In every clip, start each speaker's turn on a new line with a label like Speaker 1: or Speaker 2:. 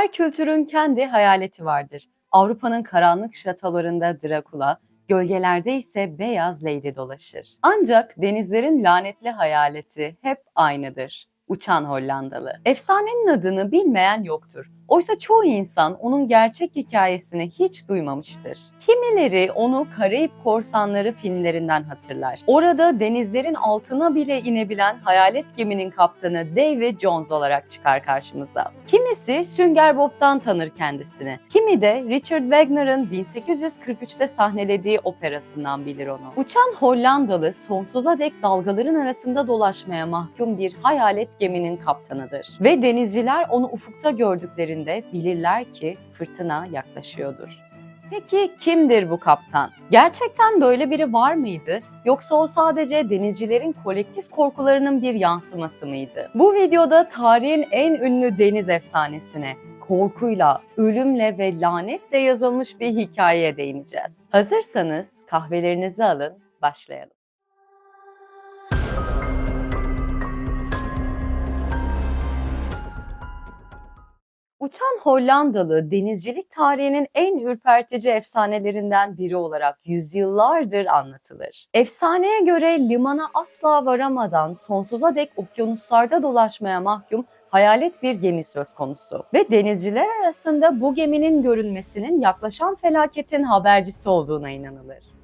Speaker 1: Her kültürün kendi hayaleti vardır. Avrupa'nın karanlık şatolarında Drakula, gölgelerde ise Beyaz Lady dolaşır. Ancak denizlerin lanetli hayaleti hep aynıdır. Uçan Hollandalı. Efsanenin adını bilmeyen yoktur. Oysa çoğu insan onun gerçek hikayesini hiç duymamıştır. Kimileri onu Karayip Korsanları filmlerinden hatırlar. Orada denizlerin altına bile inebilen hayalet geminin kaptanı David Jones olarak çıkar karşımıza. Kimisi Sünger Bob'tan tanır kendisini. Kimi de Richard Wagner'ın 1843'te sahnelediği operasından bilir onu. Uçan Hollandalı sonsuza dek dalgaların arasında dolaşmaya mahkum bir hayalet geminin kaptanıdır. Ve denizciler onu ufukta gördüklerinde bilirler ki fırtına yaklaşıyordur. Peki kimdir bu kaptan? Gerçekten böyle biri var mıydı? Yoksa o sadece denizcilerin kolektif korkularının bir yansıması mıydı? Bu videoda tarihin en ünlü deniz efsanesine, korkuyla, ölümle ve lanetle yazılmış bir hikayeye değineceğiz. Hazırsanız kahvelerinizi alın, başlayalım. Uçan Hollandalı denizcilik tarihinin en ürpertici efsanelerinden biri olarak yüzyıllardır anlatılır. Efsaneye göre limana asla varamadan sonsuza dek okyanuslarda dolaşmaya mahkum hayalet bir gemi söz konusu. Ve denizciler arasında bu geminin görünmesinin yaklaşan felaketin habercisi olduğuna inanılır.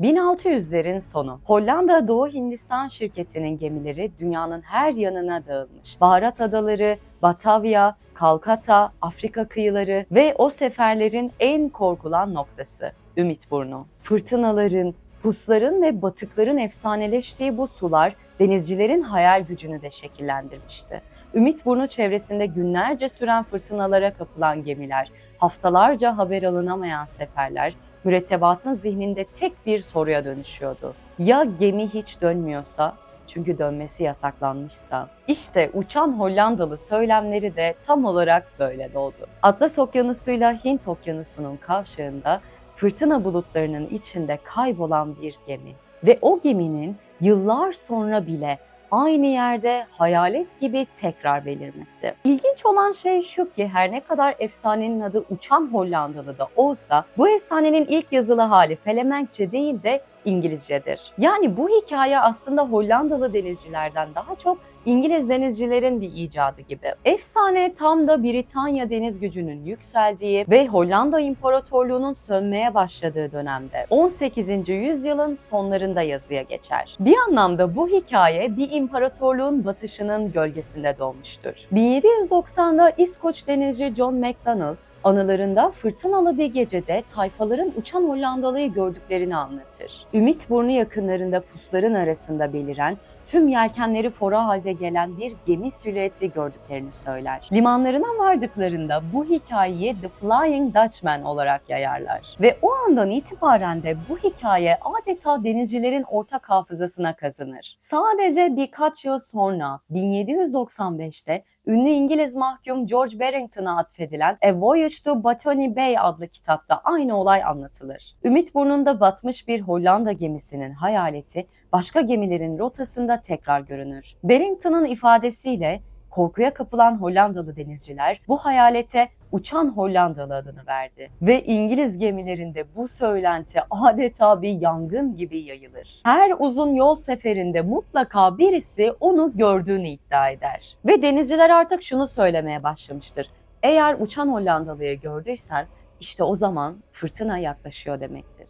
Speaker 1: 1600'lerin sonu. Hollanda Doğu Hindistan şirketinin gemileri dünyanın her yanına dağılmış. Baharat adaları, Batavia, Kalkata, Afrika kıyıları ve o seferlerin en korkulan noktası Ümitburnu. Fırtınaların, pusların ve batıkların efsaneleştiği bu sular denizcilerin hayal gücünü de şekillendirmişti. Ümitburnu çevresinde günlerce süren fırtınalara kapılan gemiler, haftalarca haber alınamayan seferler, mürettebatın zihninde tek bir soruya dönüşüyordu. Ya gemi hiç dönmüyorsa? Çünkü dönmesi yasaklanmışsa. İşte uçan Hollandalı söylemleri de tam olarak böyle doğdu. Atlas Okyanusu'yla Hint Okyanusu'nun kavşağında fırtına bulutlarının içinde kaybolan bir gemi. Ve o geminin yıllar sonra bile aynı yerde hayalet gibi tekrar belirmesi. İlginç olan şey şu ki her ne kadar efsanenin adı Uçan Hollandalı da olsa bu efsanenin ilk yazılı hali Felemenkçe değil de İngilizcedir. Yani bu hikaye aslında Hollandalı denizcilerden daha çok İngiliz denizcilerin bir icadı gibi. Efsane tam da Britanya deniz gücünün yükseldiği ve Hollanda İmparatorluğu'nun sönmeye başladığı dönemde 18. yüzyılın sonlarında yazıya geçer. Bir anlamda bu hikaye bir imparatorluğun batışının gölgesinde doğmuştur. 1790'da İskoç denizci John MacDonald anılarında fırtınalı bir gecede tayfaların uçan Hollandalı'yı gördüklerini anlatır. Ümitburnu yakınlarında pusların arasında beliren, tüm yelkenleri fora halde gelen bir gemi silüeti gördüklerini söyler. Limanlarına vardıklarında bu hikayeyi The Flying Dutchman olarak yayarlar. Ve o andan itibaren de bu hikaye adeta denizcilerin ortak hafızasına kazınır. Sadece birkaç yıl sonra 1795'te ünlü İngiliz mahkum George Barrington'a atfedilen A Voyage to Botany Bay adlı kitapta aynı olay anlatılır. Ümitburnu'nda batmış bir Hollanda gemisinin hayaleti başka gemilerin rotasında tekrar görünür. Barrington'ın ifadesiyle korkuya kapılan Hollandalı denizciler bu hayalete uçan Hollandalı adını verdi. Ve İngiliz gemilerinde bu söylenti adeta bir yangın gibi yayılır. Her uzun yol seferinde mutlaka birisi onu gördüğünü iddia eder. Ve denizciler artık şunu söylemeye başlamıştır. Eğer uçan Hollandalı'yı gördüysen işte o zaman fırtına yaklaşıyor demektir.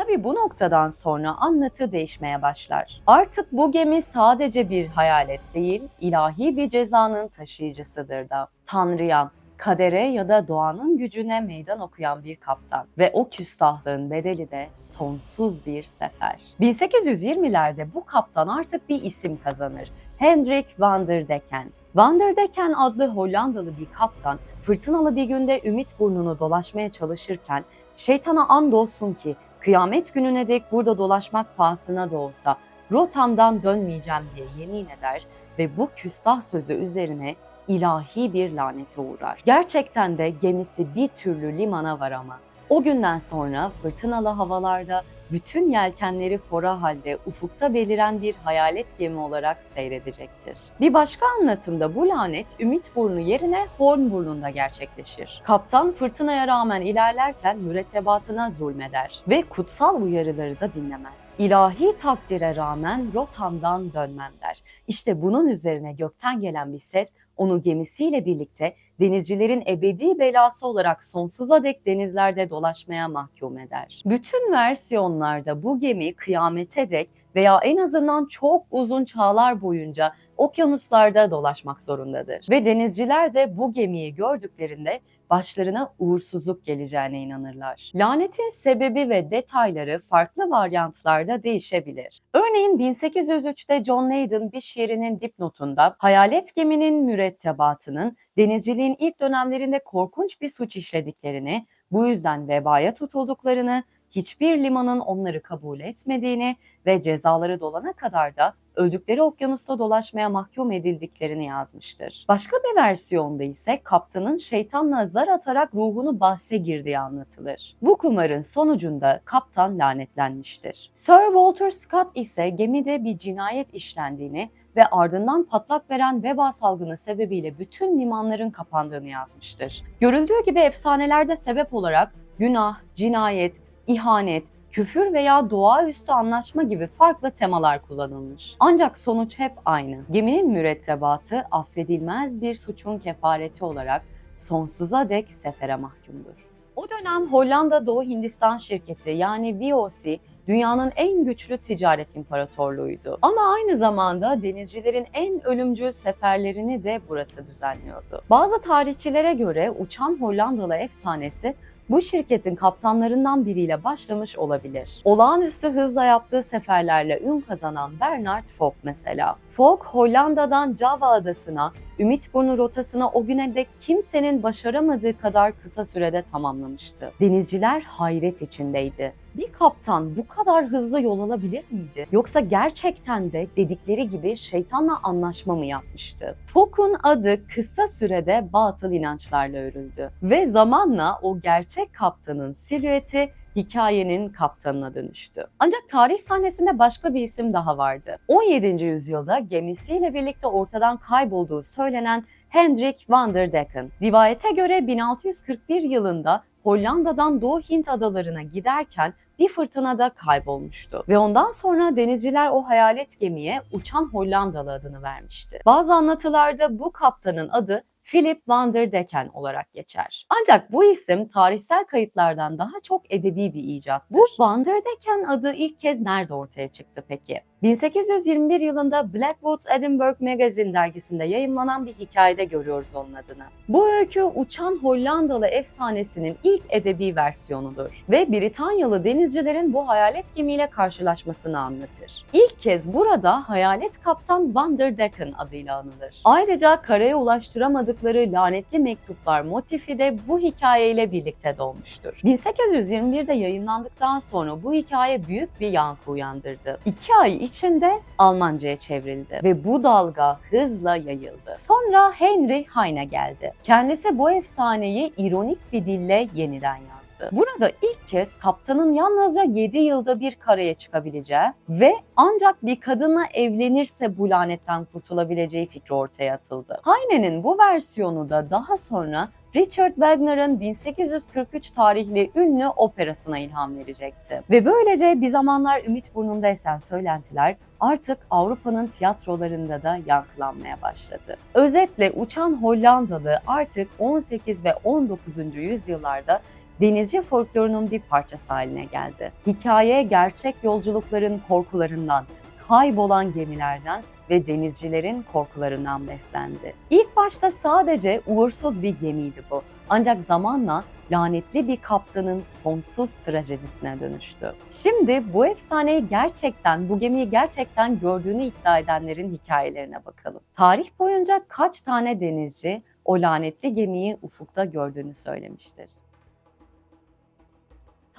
Speaker 1: Tabii bu noktadan sonra anlatı değişmeye başlar. Artık bu gemi sadece bir hayalet değil, ilahi bir cezanın taşıyıcısıdır da. Tanrı'ya, kadere ya da doğanın gücüne meydan okuyan bir kaptan ve o küstahlığın bedeli de sonsuz bir sefer. 1820'lerde bu kaptan artık bir isim kazanır. Hendrik van der Decken. Van der Decken adlı Hollandalı bir kaptan fırtınalı bir günde Ümit burnunu dolaşmaya çalışırken şeytana andolsun ki kıyamet gününe dek burada dolaşmak pahasına da olsa rotamdan dönmeyeceğim diye yemin eder ve bu küstah sözü üzerine ilahi bir lanete uğrar. Gerçekten de gemisi bir türlü limana varamaz. O günden sonra fırtınalı havalarda bütün yelkenleri fora halde ufukta beliren bir hayalet gemi olarak seyredecektir. Bir başka anlatımda bu lanet Ümit Burnu yerine Horn Burnu'nda gerçekleşir. Kaptan fırtınaya rağmen ilerlerken mürettebatına zulmeder ve kutsal uyarıları da dinlemez. İlahi takdire rağmen rotamdan dönmem der. İşte bunun üzerine gökten gelen bir ses onu gemisiyle birlikte denizcilerin ebedi belası olarak sonsuza dek denizlerde dolaşmaya mahkum eder. Bütün versiyonlarda bu gemi kıyamete dek veya en azından çok uzun çağlar boyunca okyanuslarda dolaşmak zorundadır. Ve denizciler de bu gemiyi gördüklerinde başlarına uğursuzluk geleceğine inanırlar. Lanetin sebebi ve detayları farklı varyantlarda değişebilir. Örneğin 1803'te John Leyden bir şiirinin dipnotunda hayalet geminin mürettebatının denizciliğin ilk dönemlerinde korkunç bir suç işlediklerini, bu yüzden vebaya tutulduklarını, hiçbir limanın onları kabul etmediğini ve cezaları dolana kadar da öldükleri okyanusta dolaşmaya mahkum edildiklerini yazmıştır. Başka bir versiyonda ise kaptanın şeytanla zar atarak ruhunu bahse girdiği anlatılır. Bu kumarın sonucunda kaptan lanetlenmiştir. Sir Walter Scott ise gemide bir cinayet işlendiğini ve ardından patlak veren veba salgını sebebiyle bütün limanların kapandığını yazmıştır. Görüldüğü gibi efsanelerde sebep olarak günah, cinayet, ihanet, küfür veya doğaüstü anlaşma gibi farklı temalar kullanılmış. Ancak sonuç hep aynı. Geminin mürettebatı affedilmez bir suçun kefareti olarak sonsuza dek sefere mahkumdur. O dönem Hollanda Doğu Hindistan şirketi yani VOC dünyanın en güçlü ticaret imparatorluğuydu. Ama aynı zamanda denizcilerin en ölümcül seferlerini de burası düzenliyordu. Bazı tarihçilere göre uçan Hollandalı efsanesi bu şirketin kaptanlarından biriyle başlamış olabilir. Olağanüstü hızla yaptığı seferlerle ün kazanan Bernard Fogg mesela. Fogg Hollanda'dan Java adasına, Ümitburnu rotasına o güne dek kimsenin başaramadığı kadar kısa sürede tamamlamıştı. Denizciler hayret içindeydi. Bir kaptan bu kadar hızlı yol alabilir miydi? Yoksa gerçekten de dedikleri gibi şeytanla anlaşma mı yapmıştı? Fogg'un adı kısa sürede batıl inançlarla örüldü ve zamanla o gerçek kaptanın silüeti hikayenin kaptanına dönüştü. Ancak tarih sahnesinde başka bir isim daha vardı. 17. yüzyılda gemisiyle birlikte ortadan kaybolduğu söylenen Hendrik van der Decken. Rivayete göre 1641 yılında Hollanda'dan Doğu Hint adalarına giderken bir fırtınada kaybolmuştu. Ve ondan sonra denizciler o hayalet gemiye Uçan Hollandalı adını vermişti. Bazı anlatılarda bu kaptanın adı Philip van der Decken olarak geçer. Ancak bu isim tarihsel kayıtlardan daha çok edebi bir icattır. Bu van der Decken adı ilk kez nerede ortaya çıktı peki? 1821 yılında Blackwoods Edinburgh Magazine dergisinde yayımlanan bir hikayede görüyoruz onun adını. Bu öykü uçan Hollandalı efsanesinin ilk edebi versiyonudur ve Britanyalı denizcilerin bu hayalet gemiyle karşılaşmasını anlatır. İlk kez burada hayalet kaptan Van der Decken adıyla anılır. Ayrıca karaya ulaştıramadıkları lanetli mektuplar motifi de bu hikayeyle birlikte doğmuştur. 1821'de yayınlandıktan sonra bu hikaye büyük bir yankı uyandırdı. İki ay içinde Almanca'ya çevrildi ve bu dalga hızla yayıldı. Sonra Henry Heine geldi. Kendisi bu efsaneyi ironik bir dille yeniden yazdı. Burada ilk kez kaptanın yalnızca 7 yılda bir karaya çıkabileceği ve ancak bir kadınla evlenirse bu lanetten kurtulabileceği fikri ortaya atıldı. Heine'nin bu versiyonu da daha sonra Richard Wagner'ın 1843 tarihli ünlü operasına ilham verecekti. Ve böylece bir zamanlar Ümit Burnu'nda esen söylentiler artık Avrupa'nın tiyatrolarında da yankılanmaya başladı. Özetle Uçan Hollandalı artık 18 ve 19. yüzyıllarda denizci folklorunun bir parçası haline geldi. Hikaye gerçek yolculukların korkularından, kaybolan gemilerden ve denizcilerin korkularından beslendi. İlk başta sadece uğursuz bir gemiydi bu. Ancak zamanla lanetli bir kaptanın sonsuz trajedisine dönüştü. Şimdi bu efsaneyi gerçekten, bu gemiyi gerçekten gördüğünü iddia edenlerin hikayelerine bakalım. Tarih boyunca kaç tane denizci o lanetli gemiyi ufukta gördüğünü söylemiştir.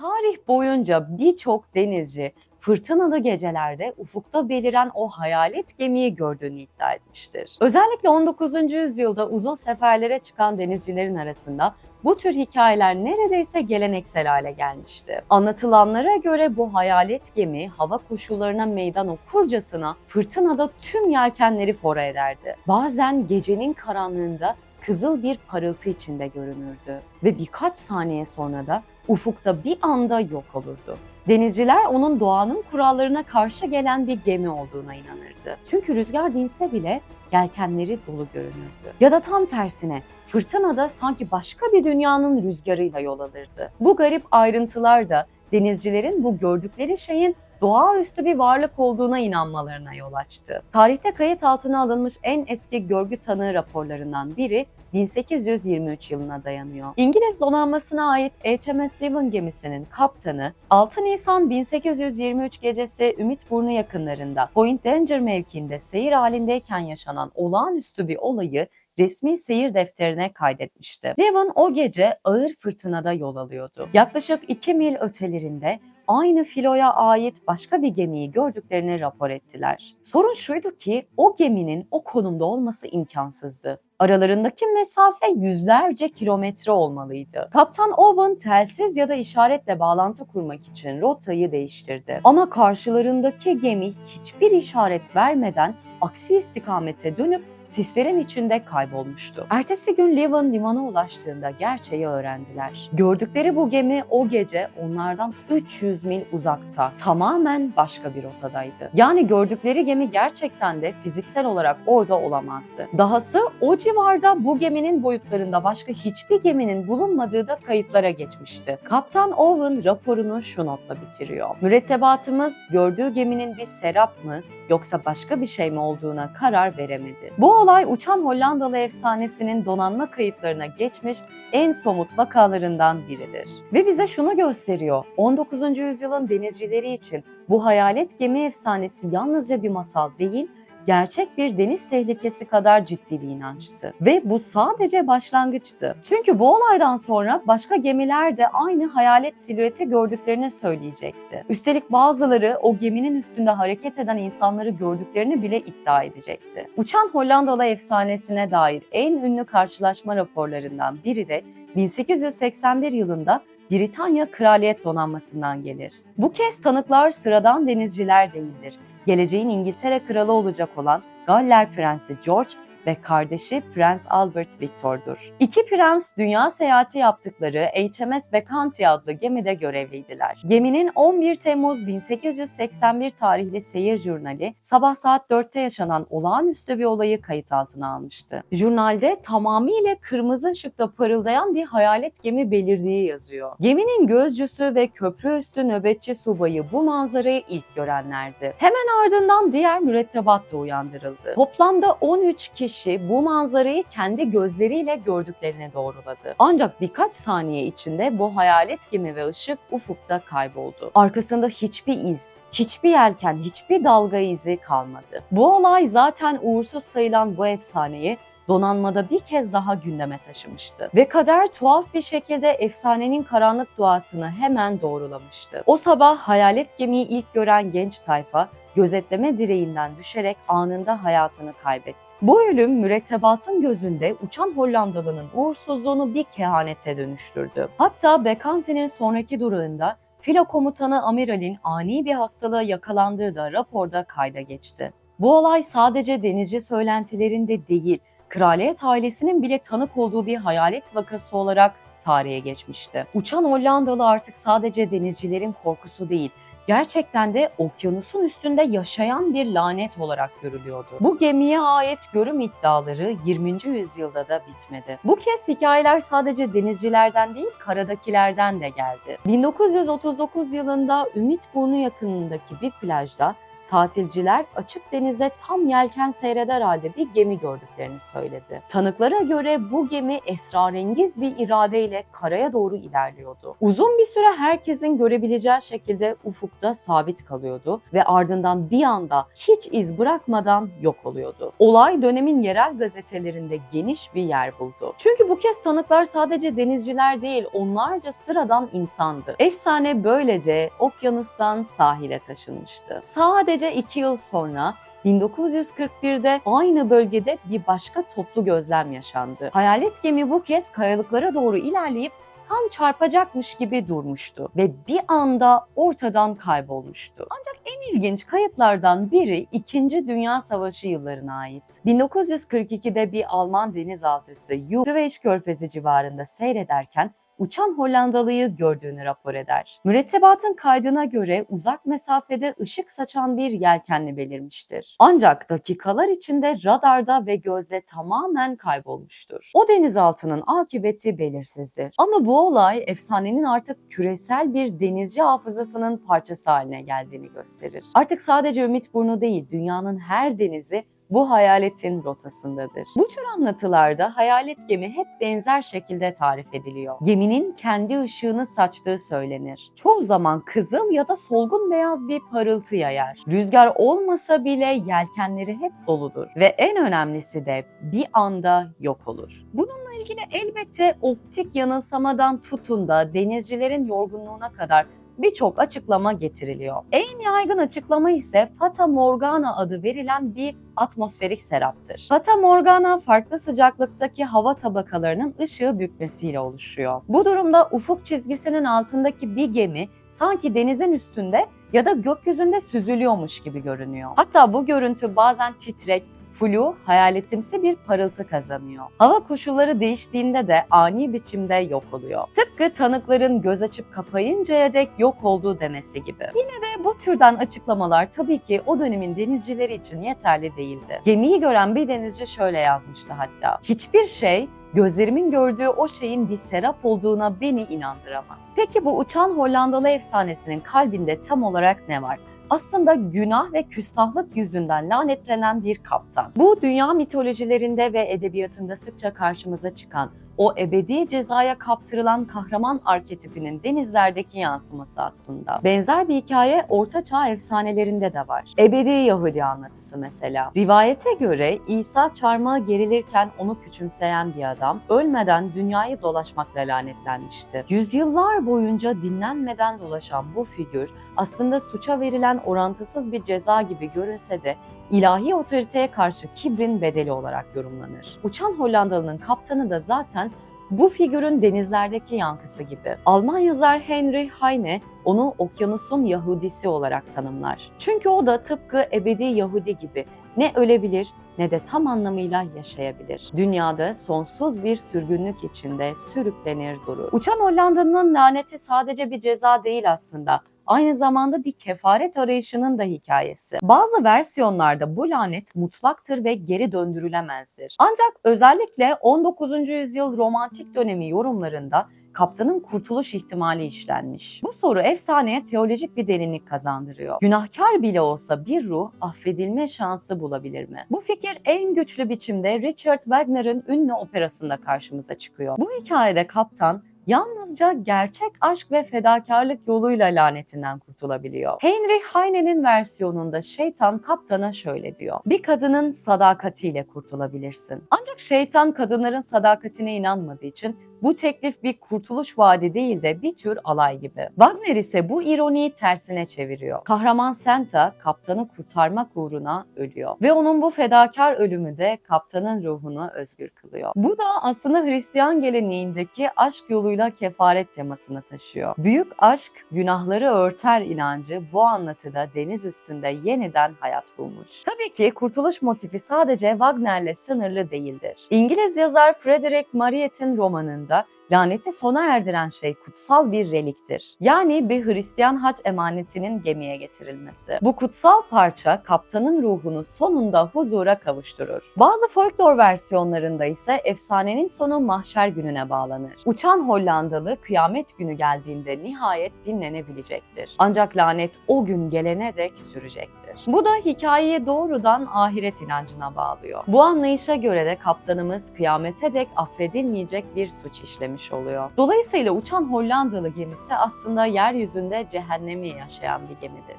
Speaker 1: Tarih boyunca birçok denizci fırtınalı gecelerde ufukta beliren o hayalet gemiyi gördüğünü iddia etmiştir. Özellikle 19. yüzyılda uzun seferlere çıkan denizcilerin arasında bu tür hikayeler neredeyse geleneksel hale gelmişti. Anlatılanlara göre bu hayalet gemi hava koşullarına meydan okurcasına fırtınada tüm yelkenleri fora ederdi. Bazen gecenin karanlığında kızıl bir parıltı içinde görünürdü ve birkaç saniye sonra da ufukta bir anda yok olurdu. Denizciler onun doğanın kurallarına karşı gelen bir gemi olduğuna inanırdı. Çünkü rüzgar dinse bile yelkenleri dolu görünürdü. Ya da tam tersine fırtınada sanki başka bir dünyanın rüzgarıyla yol alırdı. Bu garip ayrıntılar da denizcilerin bu gördükleri şeyin doğaüstü bir varlık olduğuna inanmalarına yol açtı. Tarihte kayıt altına alınmış en eski görgü tanığı raporlarından biri 1823 yılına dayanıyor. İngiliz donanmasına ait HMS Seven gemisinin kaptanı 6 Nisan 1823 gecesi Ümitburnu yakınlarında Point Danger mevkiinde seyir halindeyken yaşanan olağanüstü bir olayı resmi seyir defterine kaydetmişti. Devon o gece ağır fırtınada yol alıyordu. Yaklaşık 2 mil ötelerinde aynı filoya ait başka bir gemiyi gördüklerini rapor ettiler. Sorun şuydu ki o geminin o konumda olması imkansızdı. Aralarındaki mesafe yüzlerce kilometre olmalıydı. Kaptan Owen telsiz ya da işaretle bağlantı kurmak için rotayı değiştirdi. Ama karşılarındaki gemi hiçbir işaret vermeden aksi istikamete dönüp sislerin içinde kaybolmuştu. Ertesi gün Leven limana ulaştığında gerçeği öğrendiler. Gördükleri bu gemi o gece onlardan 300 mil uzakta, tamamen başka bir rotadaydı. Yani gördükleri gemi gerçekten de fiziksel olarak orada olamazdı. Dahası o civarda bu geminin boyutlarında başka hiçbir geminin bulunmadığı da kayıtlara geçmişti. Kaptan Owen raporunu şu notla bitiriyor. Mürettebatımız gördüğü geminin bir serap mı yoksa başka bir şey mi olduğuna karar veremedi. Bu olay uçan Hollandalı efsanesinin donanma kayıtlarına geçmiş en somut vakalarından biridir. Ve bize şunu gösteriyor. 19. yüzyılın denizcileri için bu hayalet gemi efsanesi yalnızca bir masal değil, gerçek bir deniz tehlikesi kadar ciddi bir inançtı. Ve bu sadece başlangıçtı. Çünkü bu olaydan sonra başka gemiler de aynı hayalet silüeti gördüklerini söyleyecekti. Üstelik bazıları o geminin üstünde hareket eden insanları gördüklerini bile iddia edecekti. Uçan Hollandalı efsanesine dair en ünlü karşılaşma raporlarından biri de 1881 yılında Britanya Kraliyet Donanması'ndan gelir. Bu kez tanıklar sıradan denizciler değildir. Geleceğin İngiltere kralı olacak olan Galler Prensi George ve kardeşi Prens Albert Victor'dur. İki prens dünya seyahati yaptıkları HMS Becanti adlı gemide görevliydiler. Geminin 11 Temmuz 1881 tarihli seyir jurnali sabah saat 4'te yaşanan olağanüstü bir olayı kayıt altına almıştı. Jurnalde tamamıyla kırmızı ışıkta parıldayan bir hayalet gemi belirdiği yazıyor. Geminin gözcüsü ve köprü üstü nöbetçi subayı bu manzarayı ilk görenlerdi. Hemen ardından diğer mürettebat da uyandırıldı. Toplamda 13 kişi kişi bu manzarayı kendi gözleriyle gördüklerini doğruladı. Ancak birkaç saniye içinde bu hayalet gemi ve ışık ufukta kayboldu. Arkasında hiçbir iz, hiçbir yelken, hiçbir dalga izi kalmadı. Bu olay zaten uğursuz sayılan bu efsaneyi donanmada bir kez daha gündeme taşımıştı. Ve kader tuhaf bir şekilde efsanenin karanlık duasını hemen doğrulamıştı. O sabah hayalet gemiyi ilk gören genç tayfa gözetleme direğinden düşerek anında hayatını kaybetti. Bu ölüm mürettebatın gözünde uçan Hollandalı'nın uğursuzluğunu bir kehanete dönüştürdü. Hatta Bekanti'nin sonraki durağında filo komutanı amiralin ani bir hastalığa yakalandığı da raporda kayda geçti. Bu olay sadece denizci söylentilerinde değil, kraliyet ailesinin bile tanık olduğu bir hayalet vakası olarak tarihe geçmişti. Uçan Hollandalı artık sadece denizcilerin korkusu değil, gerçekten de okyanusun üstünde yaşayan bir lanet olarak görülüyordu. Bu gemiye ait görüm iddiaları 20. yüzyılda da bitmedi. Bu kez hikayeler sadece denizcilerden değil karadakilerden de geldi. 1939 yılında Ümitburnu yakınındaki bir plajda Tatilciler açık denizde tam yelken seyreder halde bir gemi gördüklerini söyledi. Tanıklara göre bu gemi esrarengiz bir iradeyle karaya doğru ilerliyordu. Uzun bir süre herkesin görebileceği şekilde ufukta sabit kalıyordu ve ardından bir anda hiç iz bırakmadan yok oluyordu. Olay dönemin yerel gazetelerinde geniş bir yer buldu. Çünkü bu kez tanıklar sadece denizciler değil onlarca sıradan insandı. Efsane böylece okyanustan sahile taşınmıştı. Sadece iki yıl sonra 1941'de aynı bölgede bir başka toplu gözlem yaşandı. Hayalet gemi bu kez kayalıklara doğru ilerleyip tam çarpacakmış gibi durmuştu ve bir anda ortadan kaybolmuştu. Ancak en ilginç kayıtlardan biri 2. Dünya Savaşı yıllarına ait. 1942'de bir Alman denizaltısı Süveyş Körfezi civarında seyrederken uçan Hollandalıyı gördüğünü rapor eder. Mürettebatın kaydına göre uzak mesafede ışık saçan bir yelkenli belirmiştir. Ancak dakikalar içinde radarda ve gözde tamamen kaybolmuştur. O denizaltının akıbeti belirsizdir. Ama bu olay efsanenin artık küresel bir denizci hafızasının parçası haline geldiğini gösterir. Artık sadece Ümitburnu değil, dünyanın her denizi bu hayaletin rotasındadır. Bu tür anlatılarda hayalet gemi hep benzer şekilde tarif ediliyor. Geminin kendi ışığını saçtığı söylenir. Çoğu zaman kızıl ya da solgun beyaz bir parıltı yayar. Rüzgar olmasa bile yelkenleri hep doludur ve en önemlisi de bir anda yok olur. Bununla ilgili elbette optik yanılsamadan tutun da denizcilerin yorgunluğuna kadar birçok açıklama getiriliyor. En yaygın açıklama ise Fata Morgana adı verilen bir atmosferik seraptır. Fata Morgana farklı sıcaklıktaki hava tabakalarının ışığı bükmesiyle oluşuyor. Bu durumda ufuk çizgisinin altındaki bir gemi sanki denizin üstünde ya da gökyüzünde süzülüyormuş gibi görünüyor. Hatta bu görüntü bazen titrek, flu, hayaletimsi bir parıltı kazanıyor. Hava koşulları değiştiğinde de ani biçimde yok oluyor. Tıpkı tanıkların göz açıp kapayıncaya dek yok olduğu demesi gibi. Yine de bu türden açıklamalar tabii ki o dönemin denizcileri için yeterli değildi. Gemiyi gören bir denizci şöyle yazmıştı hatta. Hiçbir şey gözlerimin gördüğü o şeyin bir serap olduğuna beni inandıramaz. Peki bu uçan Hollandalı efsanesinin kalbinde tam olarak ne var? Aslında günah ve küstahlık yüzünden lanetlenen bir kaptan. Bu dünya mitolojilerinde ve edebiyatında sıkça karşımıza çıkan o ebedi cezaya kaptırılan kahraman arketipinin denizlerdeki yansıması aslında. Benzer bir hikaye Orta Çağ efsanelerinde de var. Ebedi Yahudi anlatısı mesela. Rivayete göre İsa çarmıha gerilirken onu küçümseyen bir adam ölmeden dünyayı dolaşmakla lanetlenmişti. Yüzyıllar boyunca dinlenmeden dolaşan bu figür aslında suça verilen orantısız bir ceza gibi görünse de ilahi otoriteye karşı kibrin bedeli olarak yorumlanır. Uçan Hollandalı'nın kaptanı da zaten bu figürün denizlerdeki yankısı gibi. Alman yazar Henry Heine onu okyanusun Yahudisi olarak tanımlar. Çünkü o da tıpkı ebedi Yahudi gibi ne ölebilir ne de tam anlamıyla yaşayabilir. Dünyada sonsuz bir sürgünlük içinde sürüklenir durur. Uçan Hollandalı'nın laneti sadece bir ceza değil aslında aynı zamanda bir kefaret arayışının da hikayesi. Bazı versiyonlarda bu lanet mutlaktır ve geri döndürülemezdir. Ancak özellikle 19. yüzyıl romantik dönemi yorumlarında kaptanın kurtuluş ihtimali işlenmiş. Bu soru efsaneye teolojik bir derinlik kazandırıyor. Günahkar bile olsa bir ruh affedilme şansı bulabilir mi? Bu fikir en güçlü biçimde Richard Wagner'ın ünlü operasında karşımıza çıkıyor. Bu hikayede kaptan yalnızca gerçek aşk ve fedakarlık yoluyla lanetinden kurtulabiliyor. Henry Heine'nin versiyonunda şeytan kaptana şöyle diyor. Bir kadının sadakatiyle kurtulabilirsin. Ancak şeytan kadınların sadakatine inanmadığı için bu teklif bir kurtuluş vaadi değil de bir tür alay gibi. Wagner ise bu ironiyi tersine çeviriyor. Kahraman Santa kaptanı kurtarmak uğruna ölüyor. Ve onun bu fedakar ölümü de kaptanın ruhunu özgür kılıyor. Bu da aslında Hristiyan geleneğindeki aşk yoluyla kefaret temasını taşıyor. Büyük aşk günahları örter inancı bu anlatıda deniz üstünde yeniden hayat bulmuş. Tabii ki kurtuluş motifi sadece Wagner'le sınırlı değildir. İngiliz yazar Frederick Marryat'in romanında 있습니다. Laneti sona erdiren şey kutsal bir reliktir. Yani bir Hristiyan haç emanetinin gemiye getirilmesi. Bu kutsal parça kaptanın ruhunu sonunda huzura kavuşturur. Bazı folklor versiyonlarında ise efsanenin sonu mahşer gününe bağlanır. Uçan Hollandalı kıyamet günü geldiğinde nihayet dinlenebilecektir. Ancak lanet o gün gelene dek sürecektir. Bu da hikayeyi doğrudan ahiret inancına bağlıyor. Bu anlayışa göre de kaptanımız kıyamete dek affedilmeyecek bir suç işlemiş oluyor. Dolayısıyla uçan Hollandalı gemisi aslında yeryüzünde cehennemi yaşayan bir gemidir.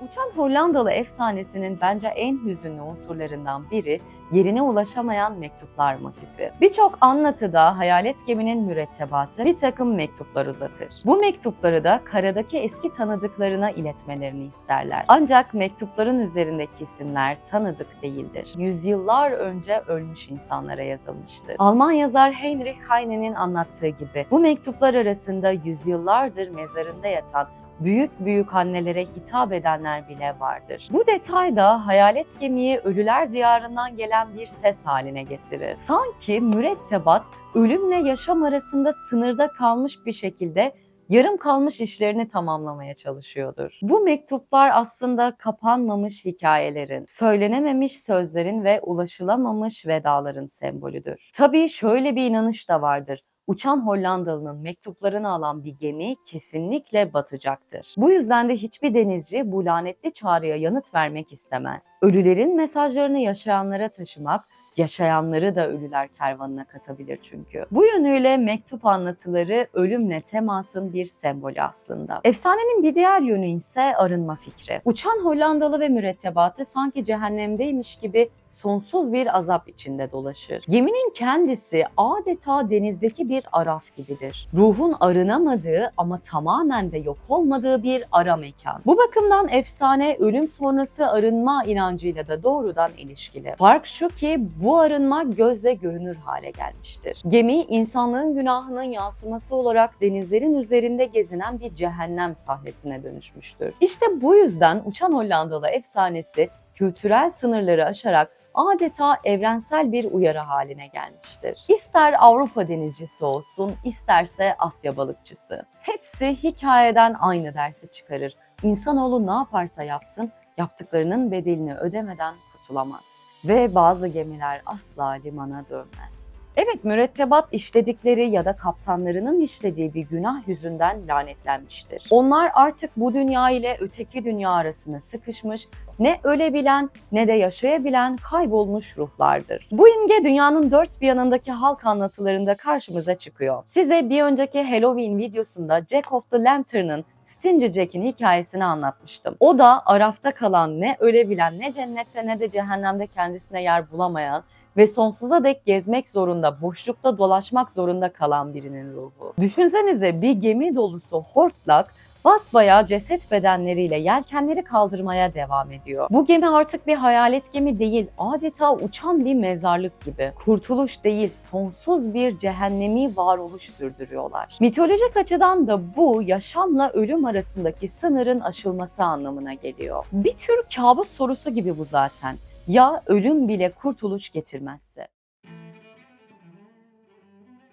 Speaker 1: Uçan Hollandalı efsanesinin bence en hüzünlü unsurlarından biri yerine ulaşamayan mektuplar motifi. Birçok anlatıda hayalet geminin mürettebatı bir takım mektuplar uzatır. Bu mektupları da karadaki eski tanıdıklarına iletmelerini isterler. Ancak mektupların üzerindeki isimler tanıdık değildir. Yüzyıllar önce ölmüş insanlara yazılmıştır. Alman yazar Heinrich Heine'nin anlattığı gibi bu mektuplar arasında yüzyıllardır mezarında yatan büyük büyük annelere hitap edenler bile vardır. Bu detay da hayalet gemiyi ölüler diyarından gelen bir ses haline getirir. Sanki mürettebat ölümle yaşam arasında sınırda kalmış bir şekilde yarım kalmış işlerini tamamlamaya çalışıyordur. Bu mektuplar aslında kapanmamış hikayelerin, söylenememiş sözlerin ve ulaşılamamış vedaların sembolüdür. Tabii şöyle bir inanış da vardır uçan Hollandalı'nın mektuplarını alan bir gemi kesinlikle batacaktır. Bu yüzden de hiçbir denizci bu lanetli çağrıya yanıt vermek istemez. Ölülerin mesajlarını yaşayanlara taşımak yaşayanları da ölüler kervanına katabilir çünkü. Bu yönüyle mektup anlatıları ölümle temasın bir sembolü aslında. Efsanenin bir diğer yönü ise arınma fikri. Uçan Hollandalı ve mürettebatı sanki cehennemdeymiş gibi sonsuz bir azap içinde dolaşır. Geminin kendisi adeta denizdeki bir araf gibidir. Ruhun arınamadığı ama tamamen de yok olmadığı bir ara mekan. Bu bakımdan efsane ölüm sonrası arınma inancıyla da doğrudan ilişkili. Fark şu ki bu arınma gözle görünür hale gelmiştir. Gemi insanlığın günahının yansıması olarak denizlerin üzerinde gezinen bir cehennem sahnesine dönüşmüştür. İşte bu yüzden Uçan Hollandalı efsanesi kültürel sınırları aşarak adeta evrensel bir uyarı haline gelmiştir. İster Avrupa denizcisi olsun, isterse Asya balıkçısı. Hepsi hikayeden aynı dersi çıkarır. İnsanoğlu ne yaparsa yapsın, yaptıklarının bedelini ödemeden kurtulamaz. Ve bazı gemiler asla limana dönmez. Evet mürettebat işledikleri ya da kaptanlarının işlediği bir günah yüzünden lanetlenmiştir. Onlar artık bu dünya ile öteki dünya arasında sıkışmış, ne ölebilen ne de yaşayabilen kaybolmuş ruhlardır. Bu imge dünyanın dört bir yanındaki halk anlatılarında karşımıza çıkıyor. Size bir önceki Halloween videosunda Jack of the Lantern'ın Stingy Jack'in hikayesini anlatmıştım. O da arafta kalan ne ölebilen ne cennette ne de cehennemde kendisine yer bulamayan ve sonsuza dek gezmek zorunda, boşlukta dolaşmak zorunda kalan birinin ruhu. Düşünsenize bir gemi dolusu hortlak basbayağı ceset bedenleriyle yelkenleri kaldırmaya devam ediyor. Bu gemi artık bir hayalet gemi değil, adeta uçan bir mezarlık gibi. Kurtuluş değil, sonsuz bir cehennemi varoluş sürdürüyorlar. Mitolojik açıdan da bu yaşamla ölüm arasındaki sınırın aşılması anlamına geliyor. Bir tür kabus sorusu gibi bu zaten. Ya ölüm bile kurtuluş getirmezse?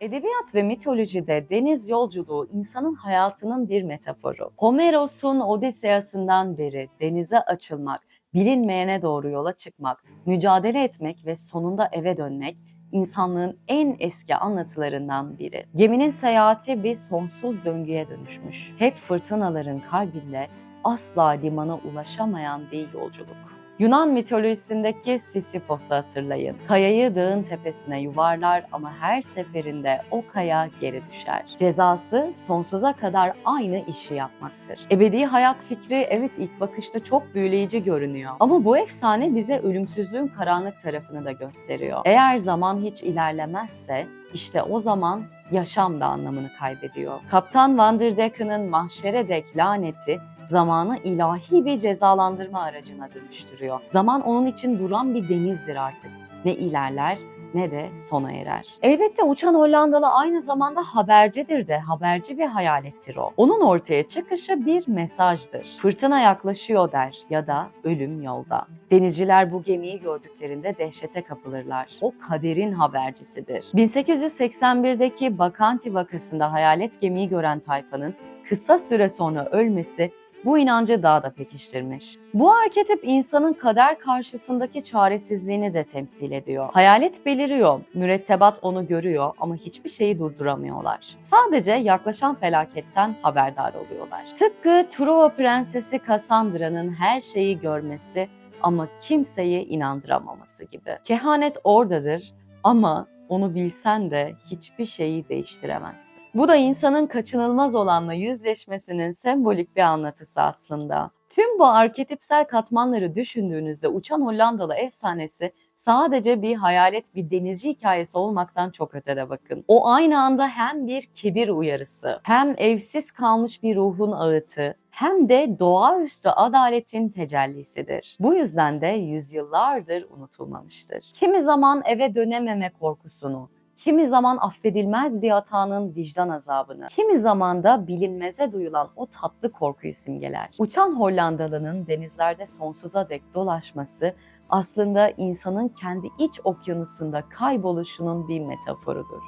Speaker 1: Edebiyat ve mitolojide deniz yolculuğu insanın hayatının bir metaforu. Homeros'un Odysseus'ından beri denize açılmak, bilinmeyene doğru yola çıkmak, mücadele etmek ve sonunda eve dönmek insanlığın en eski anlatılarından biri. Geminin seyahati bir sonsuz döngüye dönüşmüş. Hep fırtınaların kalbinde asla limana ulaşamayan bir yolculuk. Yunan mitolojisindeki Sisyphos'u hatırlayın. Kayayı dağın tepesine yuvarlar ama her seferinde o kaya geri düşer. Cezası sonsuza kadar aynı işi yapmaktır. Ebedi hayat fikri evet ilk bakışta çok büyüleyici görünüyor. Ama bu efsane bize ölümsüzlüğün karanlık tarafını da gösteriyor. Eğer zaman hiç ilerlemezse işte o zaman yaşam da anlamını kaybediyor. Kaptan Van der Decken'ın mahşere dek laneti zamanı ilahi bir cezalandırma aracına dönüştürüyor. Zaman onun için duran bir denizdir artık. Ne ilerler ne de sona erer. Elbette uçan Hollandalı aynı zamanda habercidir de, haberci bir hayalettir o. Onun ortaya çıkışı bir mesajdır. Fırtına yaklaşıyor der ya da ölüm yolda. Denizciler bu gemiyi gördüklerinde dehşete kapılırlar. O kaderin habercisidir. 1881'deki Bakanti vakasında hayalet gemiyi gören tayfanın kısa süre sonra ölmesi bu inancı daha da pekiştirmiş. Bu arketip insanın kader karşısındaki çaresizliğini de temsil ediyor. Hayalet beliriyor, mürettebat onu görüyor ama hiçbir şeyi durduramıyorlar. Sadece yaklaşan felaketten haberdar oluyorlar. Tıpkı Truva Prensesi Cassandra'nın her şeyi görmesi ama kimseyi inandıramaması gibi. Kehanet oradadır ama onu bilsen de hiçbir şeyi değiştiremezsin. Bu da insanın kaçınılmaz olanla yüzleşmesinin sembolik bir anlatısı aslında. Tüm bu arketipsel katmanları düşündüğünüzde Uçan Hollandalı efsanesi sadece bir hayalet, bir denizci hikayesi olmaktan çok ötede bakın. O aynı anda hem bir kibir uyarısı, hem evsiz kalmış bir ruhun ağıtı, hem de doğaüstü adaletin tecellisidir. Bu yüzden de yüzyıllardır unutulmamıştır. Kimi zaman eve dönememe korkusunu, kimi zaman affedilmez bir hatanın vicdan azabını, kimi zaman da bilinmeze duyulan o tatlı korkuyu simgeler. Uçan Hollandalı'nın denizlerde sonsuza dek dolaşması aslında insanın kendi iç okyanusunda kayboluşunun bir metaforudur.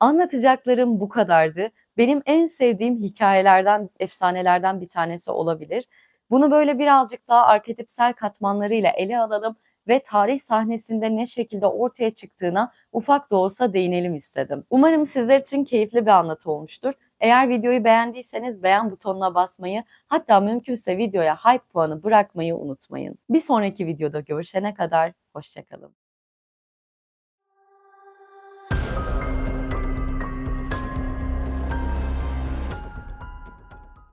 Speaker 1: Anlatacaklarım bu kadardı. Benim en sevdiğim hikayelerden, efsanelerden bir tanesi olabilir. Bunu böyle birazcık daha arketipsel katmanlarıyla ele alalım ve tarih sahnesinde ne şekilde ortaya çıktığına ufak da olsa değinelim istedim. Umarım sizler için keyifli bir anlatı olmuştur. Eğer videoyu beğendiyseniz beğen butonuna basmayı, hatta mümkünse videoya hype puanı bırakmayı unutmayın. Bir sonraki videoda görüşene kadar hoşçakalın.